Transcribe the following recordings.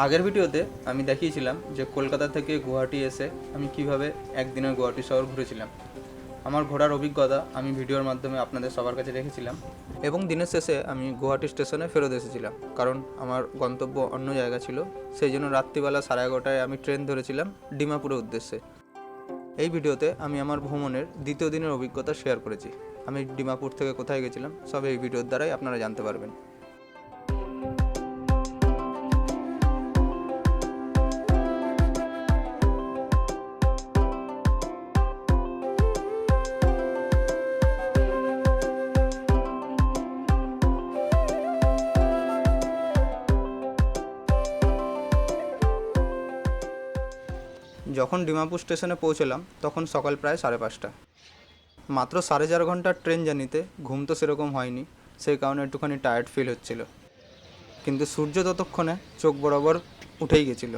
আগের ভিডিওতে আমি দেখিয়েছিলাম যে কলকাতা থেকে গুয়াহাটি এসে আমি কীভাবে একদিনের গুয়াহাটি শহর ঘুরেছিলাম। আমার ঘোরার অভিজ্ঞতা আমি ভিডিওর মাধ্যমে আপনাদের সবার কাছে রেখেছিলাম এবং দিনের শেষে আমি গুয়াহাটি স্টেশনে ফেরত এসেছিলাম, কারণ আমার গন্তব্য অন্য জায়গা ছিল। সেই জন্য রাত্রিবেলা সাড়ে এগারোটায় আমি ট্রেন ধরেছিলাম ডিমাপুরের উদ্দেশ্যে। এই ভিডিওতে আমি আমার ভ্রমণের দ্বিতীয় দিনের অভিজ্ঞতা শেয়ার করেছি। আমি ডিমাপুর থেকে কোথায় গেছিলাম সব এই ভিডিওর দ্বারাই আপনারা জানতে পারবেন। যখন ডিমাপুর স্টেশনে পৌঁছলাম, তখন সকাল প্রায় সাড়ে পাঁচটা। মাত্র সাড়ে চার ঘণ্টার ট্রেন জানিতে ঘুম তো সেরকম হয়নি, সেই কারণে একটুখানি টায়ার্ড ফিল হচ্ছিল। কিন্তু সূর্য ততক্ষণে চোখ বরাবর উঠেই গেছিল।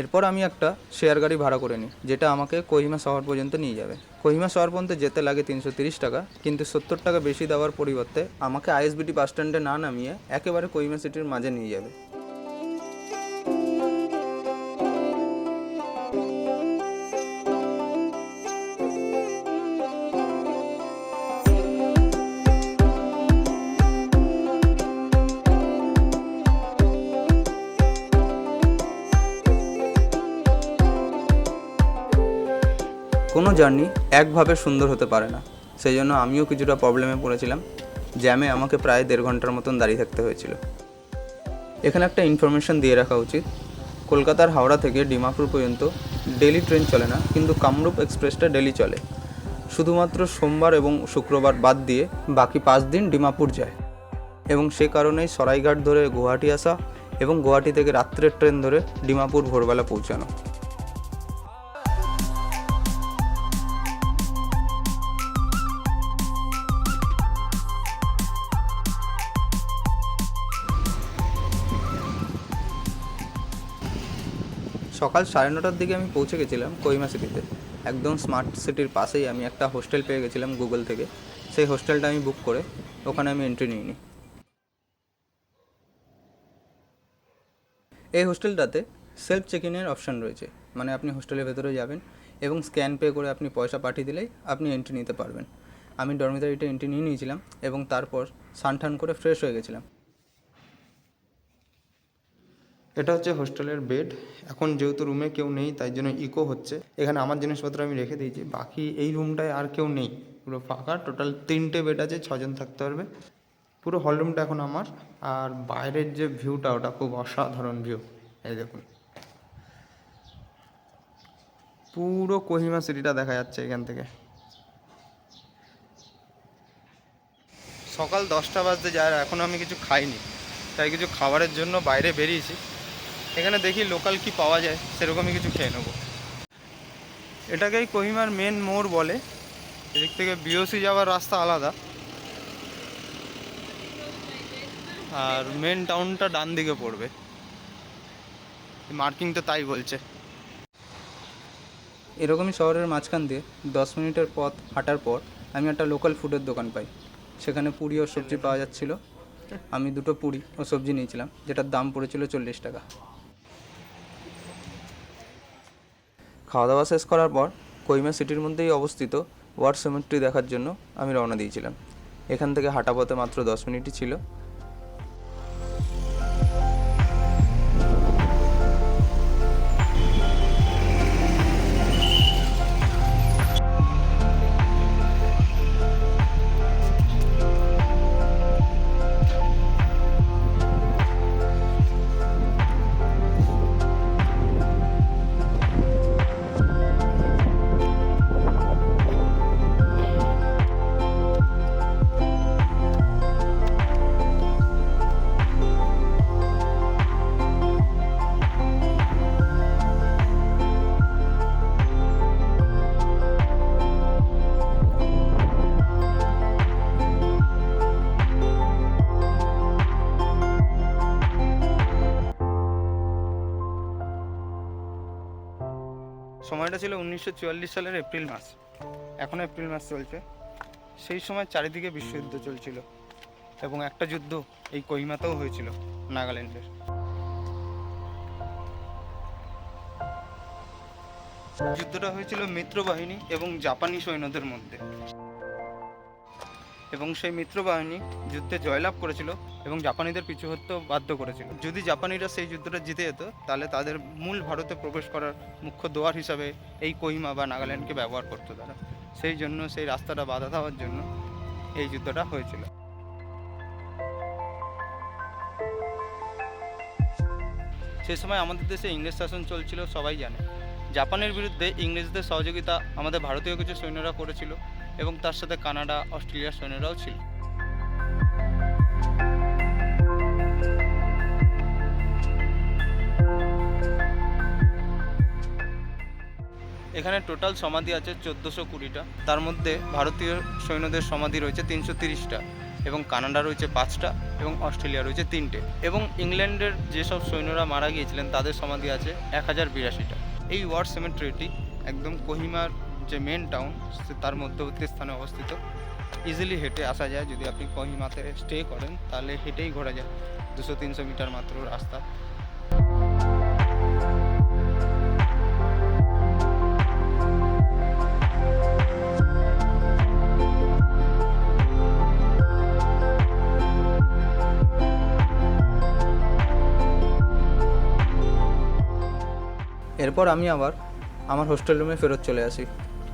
এরপর আমি একটা শেয়ার গাড়ি ভাড়া করে নিই, যেটা আমাকে কোহিমা শহর পর্যন্ত নিয়ে যাবে। কোহিমা শহর পর্যন্ত যেতে লাগে তিনশো তিরিশ টাকা, কিন্তু সত্তর টাকা বেশি দেওয়ার পরিবর্তে আমাকে আইএসবিটি বাস স্ট্যান্ডে না নামিয়ে একেবারে কোহিমা সিটির মাঝে নিয়ে যাবে। কোনো জার্নি একভাবে সুন্দর হতে পারে না। সেই জন্য আমিও কিছুটা প্রবলেমে পড়েছিলাম। জ্যামে আমাকে প্রায় দেড় ঘণ্টার মতন দাঁড়িয়ে থাকতে হয়েছিল। এখানে একটা ইনফরমেশন দিয়ে রাখা উচিত। কলকাতার হাওড়া থেকে ডিমাপুর পর্যন্ত ডেলি ট্রেন চলে না, কিন্তু কামরূপ এক্সপ্রেসটা ডেলি চলে। শুধুমাত্র সোমবার এবং শুক্রবার বাদ দিয়ে বাকি পাঁচ দিন ডিমাপুর যায়। এবং সে কারণেই সরাইঘাট ধরে গুয়াহাটি আসা এবং গুয়াহাটি থেকে রাত্রের ট্রেন ধরে ডিমাপুর ভোরবেলা পৌঁছানো। সকাল সাড়ে নটার দিকে আমি পৌঁছে গেছিলাম কোহিমা সিটিতে। একদম স্মার্ট সিটির পাশেই আমি একটা হোস্টেল পেয়ে গেছিলাম গুগল থেকে। সেই হোস্টেলটা আমি বুক করে ওখানে আমি এন্ট্রি নিইনি। এই হোস্টেলটাতে সেলফ চেক ইনের অপশান রয়েছে। মানে আপনি হোস্টেলের ভেতরে যাবেন এবং স্ক্যান পে করে আপনি পয়সা পাঠিয়ে দিলেই আপনি এন্ট্রি নিতে পারবেন। আমি ডরমিটারিটা এন্ট্রি নিয়ে নিয়েছিলাম এবং তারপর সানঠান করে ফ্রেশ হয়ে গেছিলাম। এটা হচ্ছে হোস্টেলের বেড। এখন যেহেতু রুমে কেউ নেই, তাই জন্য ইকো হচ্ছে। এখানে আমার জিনিসপত্র আমি রেখে দিয়েছি। বাকি এই রুমটায় আর কেউ নেই। পুরো ফাঁকা। টোটাল তিনটে বেড আছে, ছজন থাকতে পারবে পুরো হল রুমটা এখন আমার। আর বাইরের যে ভিউটা ওটা খুব অসাধারণ ভিউ এই দেখুন। পুরো কোহিমা সিটিটা দেখা যাচ্ছে এখান থেকে। সকাল দশটা বাজতে যায় এখনও আমি কিছু খাইনি। তাই কিছু খাবারের জন্য বাইরে বেরিয়েছি। এখানে দেখি লোকাল কি পাওয়া যায়, সেরকমই কিছু খেয়ে নেব। এটাকেই কোহিমার মেন মোড় বলে। এদিক থেকে বিওসি যাওয়ার রাস্তা আলাদা। আর মেন টাউনটা ডান দিকে পড়বে। মার্কিং তো তাই বলছে। এরকমই শহরের মাঝখান দিয়ে দশ মিনিটের পথ হাঁটার পর আমি একটা লোকাল ফুডের দোকান পাই। সেখানে পুরি ও সবজি পাওয়া যাচ্ছিল। আমি দুটো পুরি ও সবজি নিয়েছিলাম, যেটার দাম পড়েছিল চল্লিশ টাকা। খাওয়া দাওয়া শেষ করার পর কইমা সিটির মধ্যেই অবস্থিত ওয়ার্ড সেমেট্রি দেখার জন্য আমি রওনা দিয়েছিলাম। এখান থেকে হাঁটা পথে মাত্র দশ মিনিটই ছিল। সময়টা ছিল উনিশশো চুয়াল্লিশ সালের এপ্রিল মাস। এখন এপ্রিল মাস চলছে। সেই সময় চারিদিকে বিশ্বযুদ্ধ চলছিল এবং একটা যুদ্ধ এই কহিমাতেও হয়েছিল নাগাল্যান্ডের। যুদ্ধটা হয়েছিল মিত্র বাহিনী এবং জাপানি সৈন্যদের মধ্যে। এবং সেই মিত্র বাহিনী যুদ্ধে জয়লাভ করেছিল এবং জাপানিদের পিছু হতেও বাধ্য করেছিল। যদি জাপানিরা সেই যুদ্ধটা জিতে যেত, তাহলে তাদের মূল ভারতে প্রবেশ করার মুখ্য দোয়ার হিসাবে এই কোহিমা বা নাগাল্যান্ডকে ব্যবহার করতো তারা। সেই জন্য সেই রাস্তাটা বাধা দেওয়ার জন্য এই যুদ্ধটা হয়েছিল। সেই সময় আমাদের দেশে ইংরেজ শাসন চলছিল, সবাই জানে। জাপানের বিরুদ্ধে ইংরেজদের সহযোগিতা আমাদের ভারতীয় কিছু সৈন্যরা করেছিল। এবং তার সাথে কানাডা অস্ট্রেলিয়ার সৈন্যরাও ছিল। এখানে টোটাল সমাধি আছে চোদ্দোশো কুড়িটা। তার মধ্যে ভারতীয় সৈন্যদের সমাধি রয়েছে তিনশো তিরিশটা এবং কানাডা রয়েছে পাঁচটা এবং অস্ট্রেলিয়া রয়েছে তিনটে। এবং ইংল্যান্ডের যেসব সৈন্যরা মারা গিয়েছিলেন, তাদের সমাধি আছে এক হাজার বিরাশিটা। এই ওয়ার সিমেট্রিটি একদম কোহিমার যে মেন টাউন তার মধ্যবর্তী স্থানে অবস্থিত। ইজিলি হেঁটে আসা যায়, যদি আপনি কোহিমাতে স্টে করেন, তাহলে হেঁটেই ঘোরা যায়। দুশো তিনশো মিটার মাত্র রাস্তা। এরপর আমি আবার আমার হোস্টেল রুমে ফেরত চলে আসি।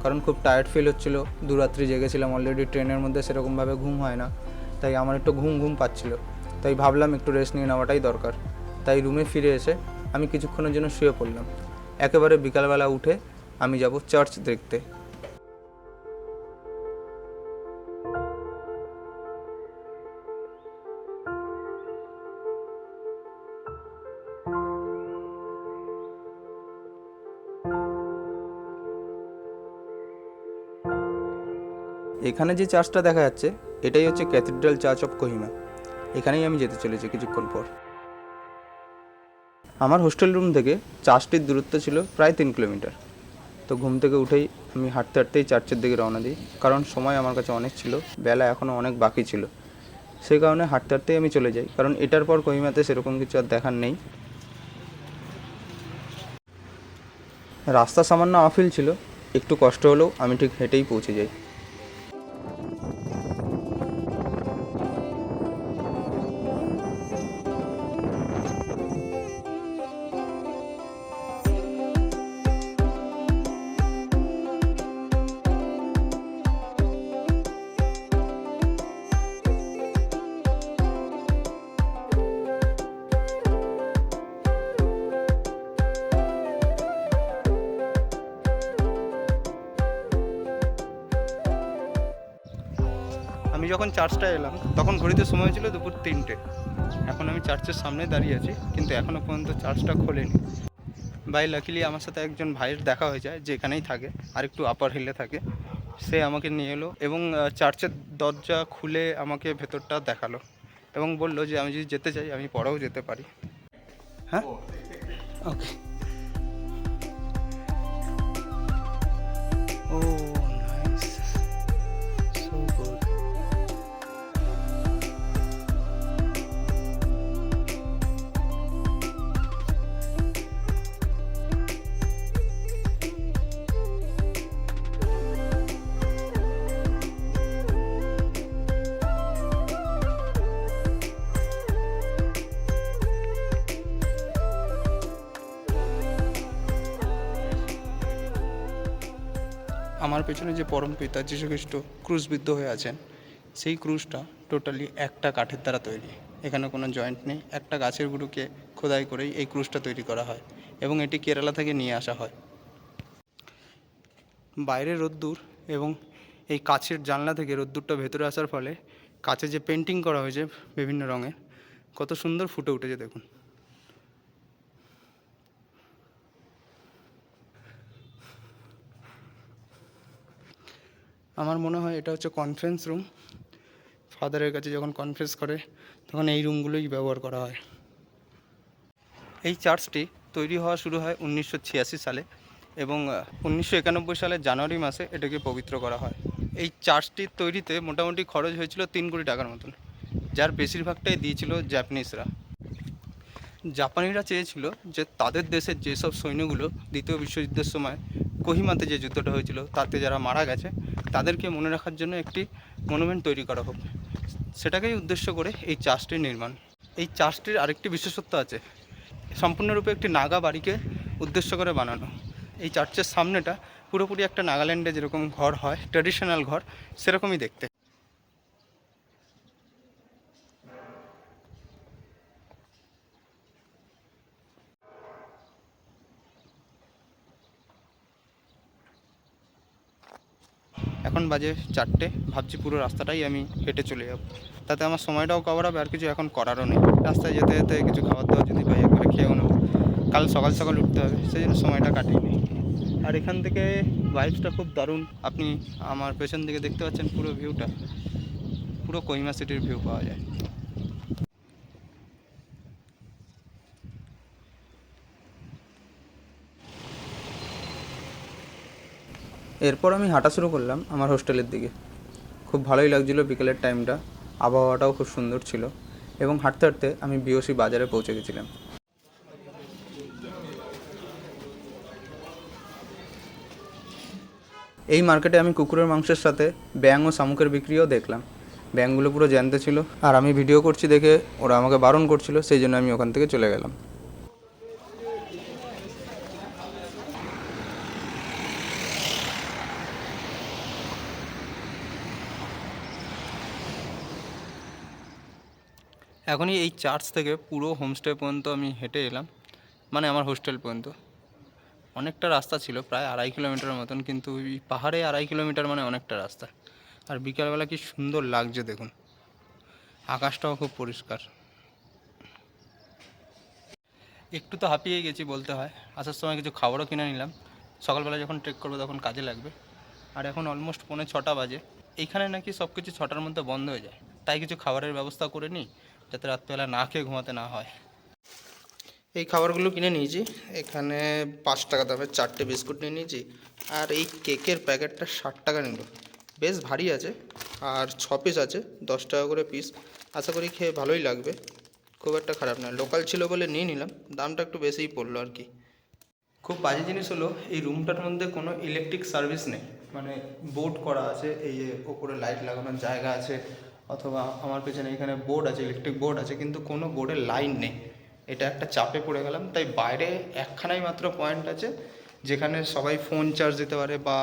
কারণ খুব টায়ার্ড ফিল হচ্ছিল। দুরাত্রি জেগেছিলাম অলরেডি ট্রেনের মধ্যে, সেরকমভাবে ঘুম হয় না। তাই আমার একটু ঘুম ঘুম পাচ্ছিলো। তাই ভাবলাম একটু রেস্ট নিয়ে নেওয়াটাই দরকার। তাই রুমে ফিরে এসে আমি কিছুক্ষণের জন্য শুয়ে পড়লাম। একেবারে বিকালবেলা উঠে আমি যাব চার্চ দেখতে। এখানে যে চার্চটা দেখা যাচ্ছে, এটাই হচ্ছে ক্যাথিড্রাল চার্চ অফ কোহিমা। এখানেই আমি যেতে চলেছি কিছুক্ষণ পর। আমার হোস্টেল রুম থেকে চার্চটির দূরত্ব ছিল প্রায় তিন কিলোমিটার। তো ঘুম থেকে উঠেই আমি হাঁটতে হাঁটতেই চার্চের দিকে রওনা দিই, কারণ সময় আমার কাছে অনেক ছিল, বেলা এখনও অনেক বাকি ছিল। সেই কারণে হাঁটতে হাঁটতেই আমি চলে যাই, কারণ এটার পর কোহিমাতে সেরকম কিছু আর দেখার নেই। রাস্তা সামান্য আফিল ছিল, একটু কষ্ট হলেও আমি ঠিক হেঁটেই পৌঁছে যাই। যখন চার্চটা এলাম, তখন ঘড়িতে সময় ছিল দুপুর তিনটে। এখন আমি চার্চের সামনে দাঁড়িয়ে আছি, কিন্তু এখনও পর্যন্ত চার্চটা খোলেনি। বাই লাকিলি আমার সাথে একজন ভাইয়ের দেখা হয়ে যায়, যে এখানেই থাকে, আর একটু আপার হিলে থাকে। সে আমাকে নিয়ে এলো এবং চার্চের দরজা খুলে আমাকে ভেতরটা দেখাল এবং বলল যে আমি যদি যেতে চাই, আমি পরেও যেতে পারি। হ্যাঁ? ওকে ও। আমার পেছনে যে পরম পিতা যীশুখ্রিস্ট ক্রুশবিদ্ধ হয়ে আছেন, সেই ক্রুশটা টোটালি একটা কাঠের দ্বারা তৈরি। এখানে কোনো জয়েন্ট নেই। একটা গাছের গুঁড়োকে খোদাই করেই এই ক্রুশটা তৈরি করা হয় এবং এটি কেরালা থেকে নিয়ে আসা হয়। বাইরে রোদ্দুর এবং এই কাছের জানলা থেকে রোদ্দুরটা ভেতরে আসার ফলে কাছে যে পেন্টিং করা হয়েছে বিভিন্ন রঙের, কত সুন্দর ফুটে উঠেছে দেখুন। আমার মনে হয় এটা হচ্ছে কনফারেন্স রুম ফাদারের কাছে যখন কনফারেন্স করে, তখন এই রুমগুলোই ব্যবহার করা হয়। এই চার্চটি তৈরি হওয়া শুরু হয় উনিশশো ছিয়াশি সালে এবং উনিশশো সালের জানুয়ারি মাসে এটাকে পবিত্র করা হয়। এই চার্চটির তৈরিতে মোটামুটি খরচ হয়েছিল তিন কোটি টাকার মতন, যার বেশিরভাগটাই দিয়েছিল জাপানিজরা জাপানিরা চেয়েছিল যে তাদের দেশের যেসব সৈন্যগুলো দ্বিতীয় বিশ্বযুদ্ধের সময় কোহিমাতে যে যুদ্ধটা হয়েছিল, তাতে যারা মারা গেছে তাদেরকে মনে রাখার জন্য একটি মনুমেন্ট তৈরি করা হোক। সেটাকেই উদ্দেশ্য করে এই চার্চটির নির্মাণ। এই চার্চটির আরেকটি বিশেষত্ব আছে। সম্পূর্ণরূপে একটি নাগা বাড়িকে উদ্দেশ্য করে বানানো। এই চার্চের সামনেটা পুরোপুরি একটা নাগাল্যান্ডে যেরকম ঘর হয় ট্র্যাডিশনাল ঘর, সেরকমই দেখতে। এখন বাজে চারটে, ভাবছি পুরো রাস্তাটাই আমি হেঁটে চলে যাব। তাতে আমার সময়টাও কভার হবে, আর কিছু এখন করারও নেই। রাস্তায় যেতে যেতে কিছু খাবার দাবার যদি পাই একবারে খেয়েও নেব। কাল সকাল সকাল উঠতে হবে, সেই জন্য সময়টা কাটিয়ে নিই। আর এখান থেকে ভাইবসটা খুব দারুণ। আপনি আমার পেছন দিকে দেখতে পাচ্ছেন পুরো ভিউটা পুরো কহিমা সিটির ভিউ পাওয়া যায়। এরপর আমি হাঁটা শুরু করলাম আমার হোস্টেলের দিকে। খুব ভালোই লাগছিল বিকেলের টাইমটা। আবহাওয়াটাও খুব সুন্দর ছিল এবং হাঁটতে হাঁটতে আমি বিওসি বাজারে পৌঁছে গেছিলাম। এই মার্কেটে আমি কুকুরের মাংসের সাথে ব্যাং ও শামুকের বিক্রিও দেখলাম। ব্যাংগুলো পুরো জ্যান্ত ছিল। আর আমি ভিডিও করছি দেখে ওরা আমাকে বারণ করছিল, সেই জন্য আমি ওখান থেকে চলে গেলাম। এখনই এই চার্চ থেকে পুরো হোমস্টে পর্যন্ত আমি হেঁটে এলাম। মানে আমার হোস্টেল পর্যন্ত। অনেকটা রাস্তা ছিল, প্রায় আড়াই কিলোমিটারের মতন, কিন্তু পাহাড়ে আড়াই কিলোমিটার মানে অনেকটা রাস্তা। আর বিকালবেলা কি সুন্দর লাগছে দেখুন। আকাশটাও খুব পরিষ্কার। একটু তো হাঁপিয়ে গেছি বলতে হয়। আসার সময় কিছু খাবারও কিনে নিলাম। সকালবেলা যখন ট্রেক করব তখন কাজে লাগবে। আর এখন অলমোস্ট পৌনে ছটা বাজে। এইখানে নাকি সব কিছু ছটার মধ্যে বন্ধ হয়ে যায়। তাই কিছু খাবারের ব্যবস্থা করে নিই। যাতে রাত্রেবেলা না খেয়ে ঘুমাতে না হয়। এই খাবারগুলো কিনে নিয়েছি। এখানে পাঁচ টাকা দামের চারটে বিস্কুট নিয়ে নিয়েছি। আর এই কেকের প্যাকেটটা ষাট টাকা নিল। বেশ ভারী আছে। আর ছ পিস আছে, দশ টাকা করে পিস আশা করি খেয়ে ভালোই লাগবে। খুব একটা খারাপ নয়। লোকাল ছিল বলে নিয়ে নিলাম। দামটা একটু বেশিই পড়ল আর কি। খুব বাজে জিনিস হলো, এই রুমটার মধ্যে কোনো ইলেকট্রিক সার্ভিস নেই। মানে বোর্ড করা আছে, এই ওপরে লাইট লাগানোর জায়গা আছে অথবা আমার পেছনে এখানে বোর্ড আছে ইলেকট্রিক বোর্ড আছে, কিন্তু কোনো বোর্ডের লাইন নেই। এটা একটা চাপে পড়ে গেলাম, তাই বাইরে একখানাই মাত্র পয়েন্ট আছে, যেখানে সবাই ফোন চার্জ দিতে পারে বা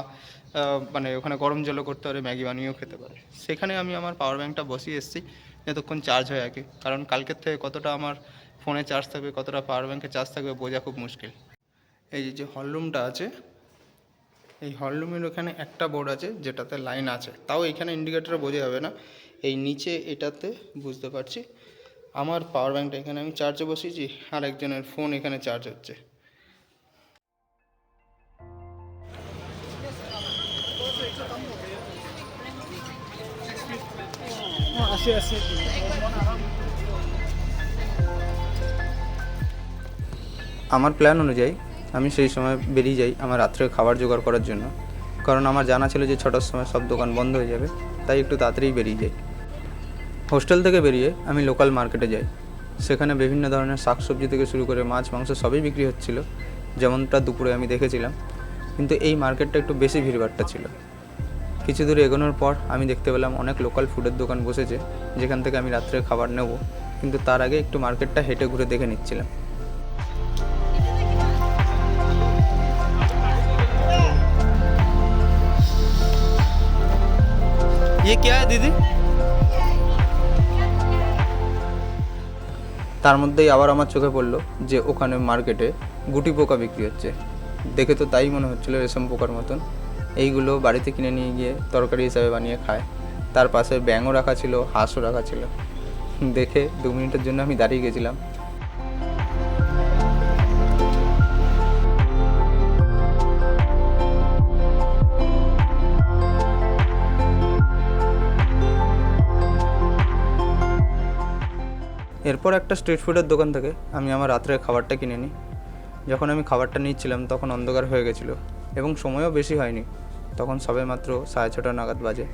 মানে ওখানে গরম জলও করতে পারে, ম্যাগি বানিয়েও খেতে পারে। সেখানে আমি আমার পাওয়ার ব্যাঙ্কটা বসিয়ে এসেছি যতক্ষণ চার্জ হয়ে থাকে কারণ কালকের থেকে কতটা আমার ফোনে চার্জ থাকবে, কতটা পাওয়ার ব্যাঙ্কে চার্জ থাকবে, বোঝা খুব মুশকিল। এই যে যে হলরুমটা আছে, এই হলরুমের ওখানে একটা বোর্ড আছে, যেটাতে লাইন আছে। তাও এখানে ইন্ডিকেটারে বোঝা যাবে না। এই নিচে এটাতে বুঝতে পারছি। আমার পাওয়ার ব্যাঙ্কটা এখানে আমি চার্জে বসিয়েছি আর একজনের ফোন এখানে চার্জ হচ্ছে। আমার প্ল্যান অনুযায়ী আমি সেই সময় বেরিয়ে যাই আমার রাত্রে খাবার জোগাড় করার জন্য। কারণ আমার জানা ছিল যে ছটার সময় সব দোকান বন্ধ হয়ে যাবে, তাই একটু তাড়াতাড়ি বেরিয়ে যাই। হোস্টেল থেকে বেরিয়ে আমি লোকাল মার্কেটে যাই সেখানে বিভিন্ন ধরনের শাকসবজি থেকে শুরু করে মাছ মাংস সবই বিক্রি হচ্ছিল যেমনটা দুপুরে আমি দেখেছিলাম কিন্তু এই মার্কেটটা একটু বেশি ভিড়ভাট্টা ছিল কিছু দূর এগোনোর পর আমি দেখতে পেলাম অনেক লোকাল ফুডের দোকান বসেছে যেখান থেকে আমি রাত্রে খাবার নেব কিন্তু তার আগে একটু মার্কেটটা হেঁটে ঘুরে দেখে নিচ্ছিলাম ये क्या है दीदी তার মধ্যেই আবার আমার চোখে পড়ল যে ওখানে মার্কেটে গুটি পোকা বিক্রি হচ্ছে। দেখে তো তাই মনে হচ্ছিল রেশম পোকার মতন। এইগুলো বাড়িতে কিনে নিয়ে গিয়ে তরকারি হিসাবে বানিয়ে খায়। তার পাশে ব্যাঙও রাখা ছিল, হাঁসও রাখা ছিল। দেখে দু মিনিটের জন্য আমি দাঁড়িয়ে গেছিলাম। এরপর একটা স্ট্রিট ফুডের দোকান থেকে আমি আমার রাত্রের খাবারটা কিনে নিই। যখন আমি খাবারটা নিচ্ছিলাম, তখন অন্ধকার হয়ে গেছিল এবং সময়ও বেশি হয়নি। তখন সবে মাত্র সাড়ে ছটা নাগাদ বাজে।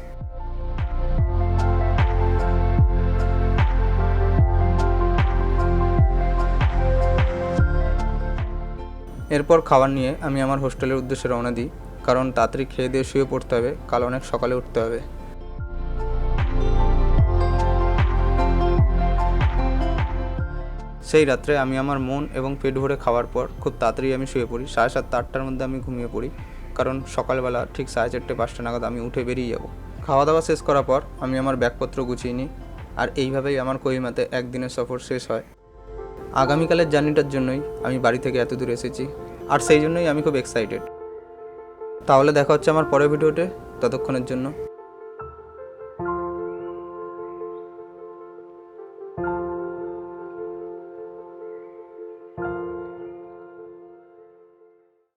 এরপর খাবার নিয়ে আমি আমার হোস্টেলের উদ্দেশ্যে রওনা দিই, কারণ তাড়াতাড়ি খেয়ে দিয়ে শুয়ে পড়তে হবে। কাল অনেক সকালে উঠতে হবে। সেই রাত্রে আমি আমার মন এবং পেট ভরে খাওয়ার পর খুব তাড়াতাড়ি আমি শুয়ে পড়ি। সাড়ে সাতটা, আটটার মধ্যে আমি ঘুমিয়ে পড়ি। কারণ সকালবেলা ঠিক সাড়ে চারটে, পাঁচটা নাগাদ আমি উঠে বেরিয়ে যাব। খাওয়া দাওয়া শেষ করার পর আমি আমার ব্যাগপত্র গুছিয়ে নিই। আর এইভাবেই আমার কহিমাতে একদিনের সফর শেষ হয়। আগামীকালের জার্নিটার জন্যই আমি বাড়ি থেকে এত দূর এসেছি। আর সেই জন্যই আমি খুব এক্সাইটেড তাহলে দেখা হচ্ছে আমার পরের ভিডিওতে। ততক্ষণের জন্য।